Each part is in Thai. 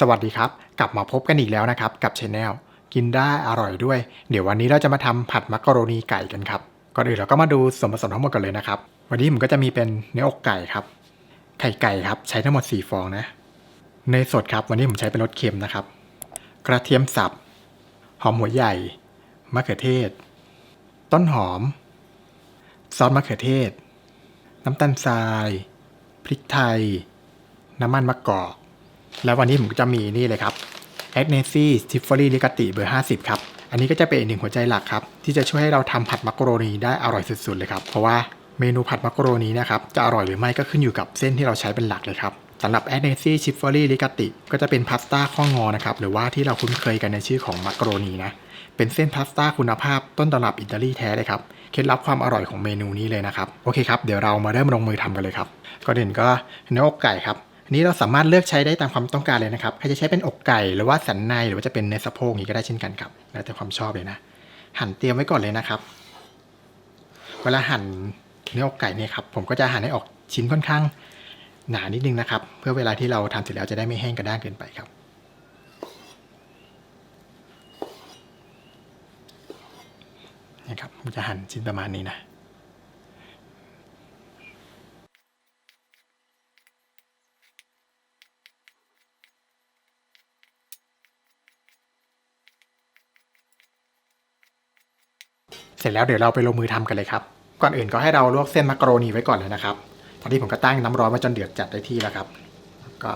สวัสดีครับ กลับมาพบกันอีกแล้วนะครับ กับช anel กินได้อร่อยด้วย เดี๋ยววันนี้เราจะมาทำผัดมักกะโรนีไก่กันครับ ก่อนอื่นเราก็มาดูส่วนผสมทั้งหมดกันเลยนะครับ วันนี้ผมก็จะมีเป็นเนื้ออกไก่ครับ ไข่ไก่ครับ ใช้ทั้งหมด 4 ฟองนะเนยสดครับ วันนี้ผมใช้เป็นรสเค็มนะครับ กระเทียมสับ หอมหัวใหญ่มะเขือเทศ ต้นหอม ซอสมะเขือเทศ น้ำตาลทราย พริกไทย น้ำมันมะกอก แล้ววันนี้ผมก็จะมีนี่เลยครับ a g n e s i t i f f o r y ลิกติเบอร์ 50 ครับ อันนี้ก็จะเป็นอีกหนึ่งหัวใจหลักครับ ที่จะช่วยให้เราทำผัดมักโรนีได้อร่อยสุดๆเลยครับ เพราะว่าเมนูผัดมักโรนีนะครับ จะอร่อยหรือไม่ก็ขึ้นอยู่กับเส้นที่เราใช้เป็นหลักเลยครับสำหรับ a g n e s i t i f f o r y ลิกติก็จะเป็นพาสต้าข้องอนะครับ หรือว่าที่เราคุ้นเคยกันในชื่อของมักโรนีนะ เป็นเส้นพาสต้าคุณภาพต้นตำรับอิตาลีแท้เลยครับ เคล็ดลับความอร่อยของเมนูนี้เลยนะครับ โอเคครับ เดี๋ยวเรามาเริ่มลงมือทำกันเลยครับ ก่อนอื่นก็เนื้ออกไก่ครับ อันนี้เราสามารถเลือกใช้ได้ตามความต้องการเลยนะครับใครจะใช้เป็นอกไก่หรือว่าสันในหรือว่าจะเป็นเนื้อสะโพกนี้ก็ได้เช่นกันครับแล้วแต่ความชอบเลยนะ หั่นเตรียมไว้ก่อนเลยนะครับ เวลาหั่นเนื้ออกไก่เนี่ยครับผมก็จะหั่นให้ออกชิ้นค่อนข้างหนานิดนึงนะครับ เพื่อเวลาที่เราทำเสร็จแล้วจะได้ไม่แห้งกระด้างเกินไปครับนี่ครับผมจะหั่นชิ้นประมาณนี้นะ สร็จแล้วเดี๋ยวเราไปลงมือทำกันเลยครับ ก่อนอื่นก็ให้เราลวกเส้นมักโรนีไว้ก่อนเลยนะครับ ตอนนี้ผมก็ตั้งน้ำร้อนมาจนเดือดจัดได้ที่แล้วครับ ก็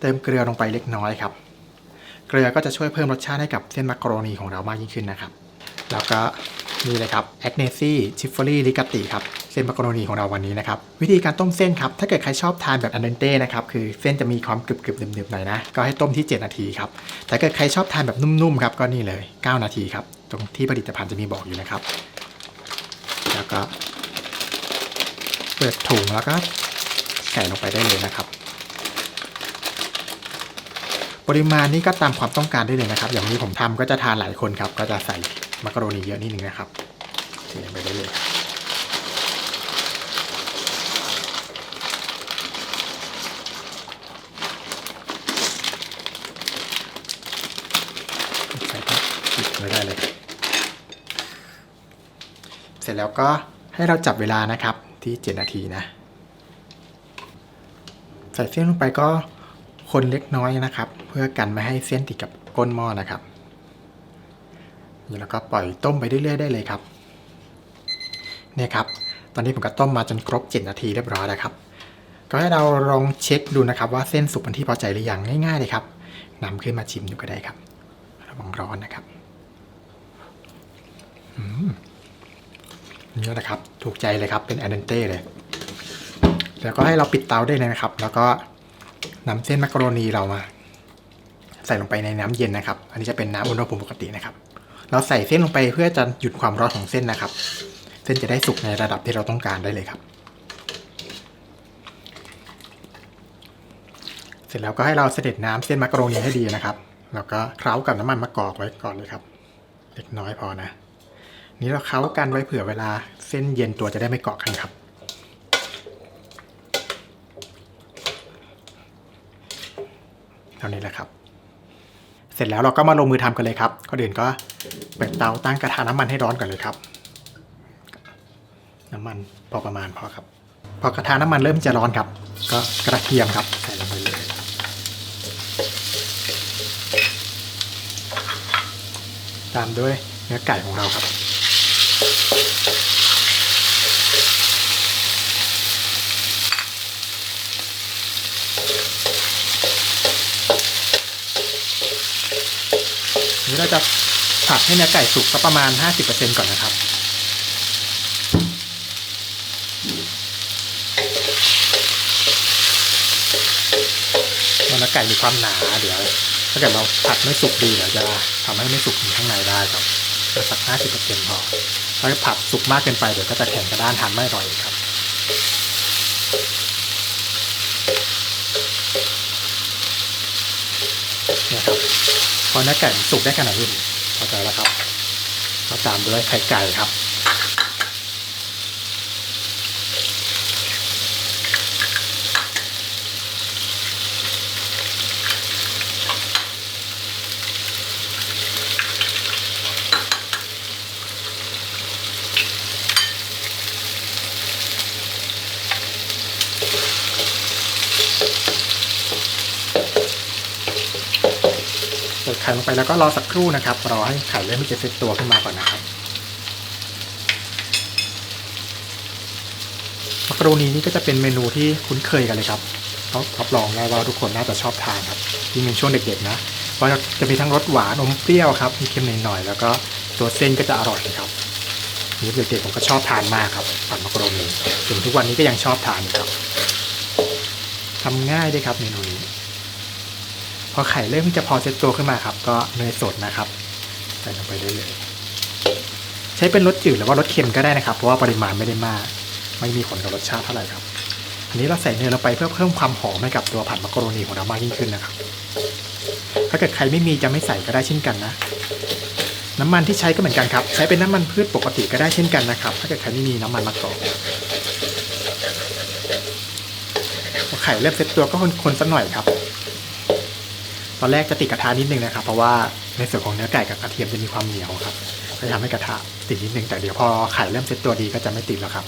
เติมเกลือลงไปเล็กน้อยครับ เกลือก็จะช่วยเพิ่มรสชาติให้กับเส้นมักโรนีของเรามากยิ่งขึ้นนะครับ แล้วก็นี่เลยครับแอคเนซี่ชิฟฟอรี่ลิกาติครับเส้นมักโรนีของเราวันนี้นะครับ วิธีการต้มเส้นครับ ถ้าเกิดใครชอบทานแบบอันเดนเต้นะครับ คือเส้นจะมีความกรึบๆหนึบๆหน่อยนะ ก็ให้ต้มที่ 7 นาทีครับ แต่เกิดใครชอบทานแบบนุ่มๆครับ ก็นี่เลย 9 นาทีครับ ตรงที่ผลิตภัณฑ์จะมีบอกอยู่นะครับ แล้วก็เปิดถุงแล้วก็ใส่ลงไปได้เลยนะครับ ปริมาณนี้ก็ตามความต้องการได้เลยนะครับ อย่างนี้ผมทำก็จะทานหลายคนครับ ก็จะใส่มักกะโรนีเยอะนิดนึงนะครับเทลงไปได้เลยครับใส่ครับปิดได้เลย เสร็จแล้วก็ให้เราจับเวลานะครับที่ 7 นาทีนะ ใส่เส้นลงไปก็คนเล็กน้อยนะครับ เพื่อกันไม่ให้เส้นติดกับก้นหม้อนะครับแล้วก็ปล่อยต้มไปเรื่อยๆได้เลยครับเนี่ยครับ ตอนนี้ผมก็ต้มมาจนครบ 7 นาทีเรียบร้อยแล้วครับ ก็ให้เราลองเช็คดูนะครับ ว่าเส้นสุกเป็นที่พอใจหรือยังง่ายๆเลยครับนำขึ้นมาชิมดูก็ได้ครับระวังร้อนนะครับ อืม นี่แหละครับถูกใจเลยครับเป็นแอนเดนเต้เลยแล้วก็ให้เราปิดเตาได้เลยนะครับ แล้วก็นำเส้นมักกะโรนีเรามา ใส่ลงไปในน้ำเย็นนะครับ อันนี้จะเป็นน้ำอุณหภูมิปกตินะครับ เราใส่เส้นลงไปเพื่อจะหยุดความร้อนของเส้นนะครับ เส้นจะได้สุกในระดับที่เราต้องการได้เลยครับ เสร็จแล้วก็ให้เราเสด็จน้ำเส้นมักกะโรนีให้ดีนะครับ แล้วก็เคล้ากับน้ำมันมะกอกไว้ก่อนเลยครับ เล็กน้อยพอนะ นี้เราเคล้ากันไว้เผื่อเวลาเส้นเย็นตัวจะได้ไม่เกาะกันครับ เท่านี้แหละครับ เสร็จแล้วเราก็มาลงมือทำกันเลยครับก่อนอื่นก็เปิดเตาตั้งกระทะน้ำมันให้ร้อนก่อนเลยครับ น้ำมันพอประมาณพอครับ พอกระทะน้ำมันเริ่มจะร้อนครับ ก็กระเทียมครับใส่ลงไปเลยตามด้วยเนื้อไก่ของเราครับ นี้เราจะผัดให้เนื้อไก่สุกสักประมาณ 50%ก่อนนะครับ เนื้อไก่มีความหนาเดี๋ยว ถ้าเกิดเราผัดไม่สุกดีเดี๋ยวจะทำให้ไม่สุกถึงข้างในได้ครับสัก 50%พอ ถ้าผัดสุกมากเกินไปเดี๋ยวก็จะแข็งกระด้านทานไม่อร่อยครับ เนี่ยครับพอเนื้อไก่สุกได้ขนาดนี้พอใจแล้วครับก็ตามด้วยไข่ไก่ครับ ไข่ลงไปแล้วก็รอสักครู่นะครับ รอให้ไข่เริ่มที่จะเซตตัวขึ้นมาก่อนนะครับมักโรนีนี่ก็จะเป็นเมนูที่คุ้นเคยกันเลยครับเขารับรองได้ว่าทุกคนน่าจะชอบทานครับยิ่งเป็นช่วงเด็กๆนะเพราะจะมีทั้งรสหวานอมเปรี้ยวครับมีเค็มหน่อยๆแล้วก็ตัวเส้นก็จะอร่อยครับนี่เด็กๆผมก็ชอบทานมากครับผัดมักโรนีถึงทุกวันนี้ก็ยังชอบทานครับทำง่ายด้วยครับเมนูนี้ อไข่เริ่มที่จะพอเซตตัวขึ้นมาครับ ก็เนยสดนะครับ ใส่ลงไปได้เลย ใช้เป็นรสจืดหรือว่ารสเค็มก็ได้นะครับ เพราะว่าปริมาณไม่ได้มาก ไม่มีผลกับรสชาติเท่าไหร่ครับ อันนี้เราใส่เนยลงไปเพื่อเพิ่มความหอมให้กับตัวผัดมักกะโรนีของเรามากยิ่งขึ้นนะครับ ถ้าเกิดใครไม่มีจะไม่ใส่ก็ได้เช่นกันนะ น้ำมันที่ใช้ก็เหมือนกันครับ ใช้เป็นน้ำมันพืชปกติก็ได้เช่นกันนะครับ ถ้าเกิดใครไม่มีน้ำมันมะกอกพอไข่เริ่มเซตตัวก็คนๆสักหน่อยครับ ตอนแรกจะติดกระทะนิดนึงนะครับ เพราะว่าในส่วนของเนื้อไก่กับกระเทียมจะมีความเหนียวครับก็จะทำให้กระทะติดนิดนึงแต่เดี๋ยวพอไข่เริ่มเซตตัวดีก็จะไม่ติดแล้วครับ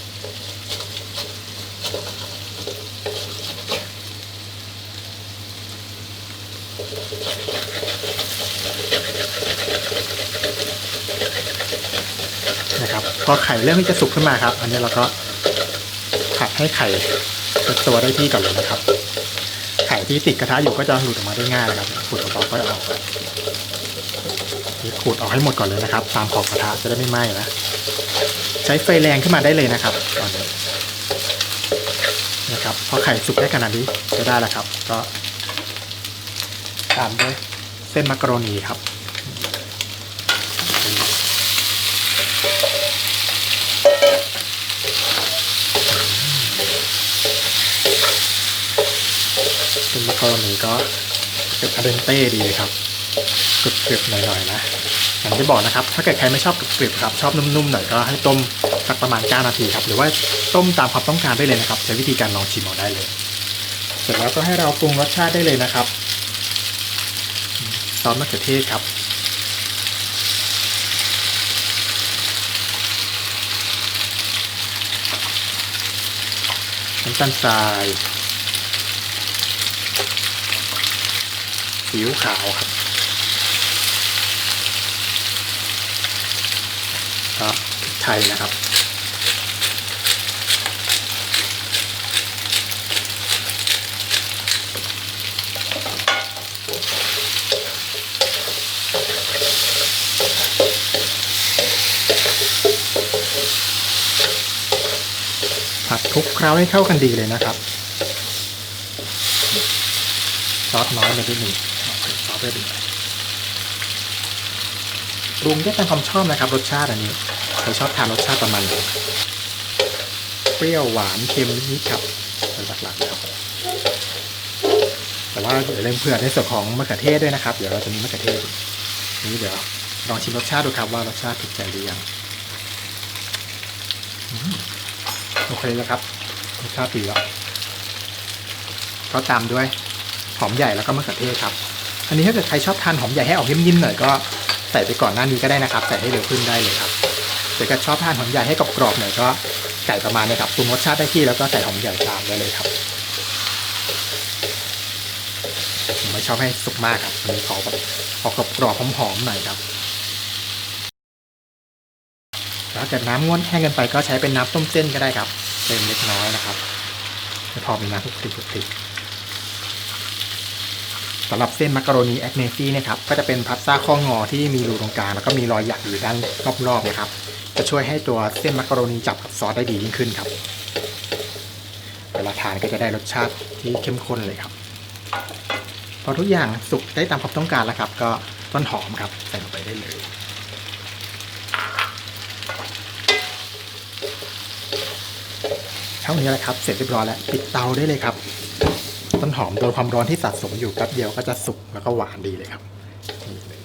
นะครับพอไข่เริ่มที่จะสุกขึ้นมาครับ อันนี้เราก็ผัดให้ไข่เซตตัวได้ที่ก่อนเลยนะครับ ข่ที่ติดกระทะอยู่ก็จะหลุดออกมาได้ง่ายนะครับขูดออกก็จะออกนี่ขูดออกให้หมดก่อนเลยนะครับ ตามขอบกระทะจะได้ไม่ไหม้นะ ใช้ไฟแรงขึ้นมาได้เลยนะครับตอนนี้นะครับพอไข่สุกได้ขนาดนี้ก็ได้แล้วครับ ก็ ตามด้วยเส้นมักกะโรนีครับ เป็นมักกะโรนีก็เป็นอเดนเต้ดีเลยครับกรึบๆหน่อยๆนะอย่างที่บอกนะครับ ถ้าเกิดใครไม่ชอบกรึบๆครับ ชอบนุ่มๆหน่อยก็ให้ต้มสักประมาณ 9 นาทีครับ หรือว่าต้มตามความต้องการได้เลยนะครับ ใช้วิธีการลองชิมเอาได้เลย เสร็จแล้วก็ให้เราปรุงรสชาติได้เลยนะครับซอสมะเขือเทศครับน้ำตาลทราย ซีอิ๊วขาวครับก็พริกไทยนะครับผัดคลุกเคล้าให้เข้ากันดีเลยนะครับ ซอสน้อยไปนิดหนึ่ง เอาไปซอสเพิ่มอีกหน่อยปรุงได้ตามความชอบนะครับ รสชาติอันนี้ใครชอบทานรสชาติประมาณไหนเปรี้ยวหวานเค็มนิดๆครับเป็นหลักๆแล้วแต่ว่าอย่าลืมเผื่อในส่วนของมะเขือเทศด้วยนะครับ เดี๋ยวเราจะมีมะเขือเทศนี้เดี๋ยวลองชิมรสชาติดูครับว่ารสชาติถูกใจหรือยังโอเคแล้วครับรสชาติดีแล้วก็ตามด้วยหอมใหญ่แล้วก็มะเขือเทศครับ อันนี้ถ้าเกิดใครชอบทานหอมใหญ่ให้ออกยิ้มๆหน่อยก็ใส่ไปก่อนหน้านี้ก็ได้นะครับ ใส่ให้เร็วขึ้นได้เลยครับแต่ถ้าชอบทานหอมใหญ่ให้กรอบๆหน่อยก็ไก่ประมาณนี้ครับปรุงรสชาติได้ที่แล้วก็ใส่หอมใหญ่ตามได้เลยครับผมไม่ชอบให้สุกมากครับอันนี้ขอแบบออกกรอบๆหอมๆหน่อยครับแล้วเกิดน้ำง้วนแห้งกินไปก็ใช้เป็นน้ำต้มเส้นก็ได้ครับเติมเล็กน้อยนะครับไม่พอมีน้ำคลุกคลิกคลุกคลิก สำหรับเส้นมักกะโรนีแอคเนซี่นะครับก็จะเป็นพาสต้าข้องอที่มีรูตรงกลางแล้วก็มีรอยหยักอยู่ด้านรอบๆนะครับจะช่วยให้ตัวเส้นมักกะโรนีจับกับซอสได้ดียิ่งขึ้นครับเวลาทานก็จะได้รสชาติที่เข้มข้นเลยครับ พอทุกอย่างสุกได้ตามความต้องการแล้วครับ ก็ต้นหอมครับใส่ลงไปได้เลยเท่านี้แหละครับเสร็จเรียบร้อยแล้วปิดเตาได้เลยครับ ต้นหอมโดนความร้อนที่สะสมอยู่แป๊บเดียวก็จะสุกแล้วก็หวานดีเลยครับเลย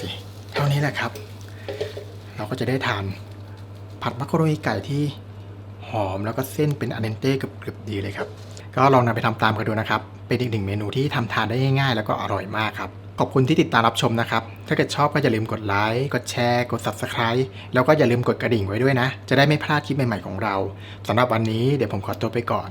สิเท่านี้แหละครับ เราก็จะได้ทานผัดมักโรนีไก่ที่หอมแล้วก็เส้นเป็นอเดนเต้กือบๆดีเลยครับ ก็ลองนำไปทำตามกันดูนะครับ เป็นอีกหนึ่งเมนูที่ทำทานได้ง่ายๆ แล้วก็อร่อยมากครับขอบคุณที่ติดตามรับชมนะครับ ถ้าเกิดชอบก็อย่าลืมกดไลค์ กดแชร์ กด Subscribe แล้วก็อย่าลืมกดกระดิ่งไว้ด้วยนะ จะได้ไม่พลาดคลิปใหม่ๆของเราสำหรับวันนี้เดี๋ยวผมขอตัวไปก่อน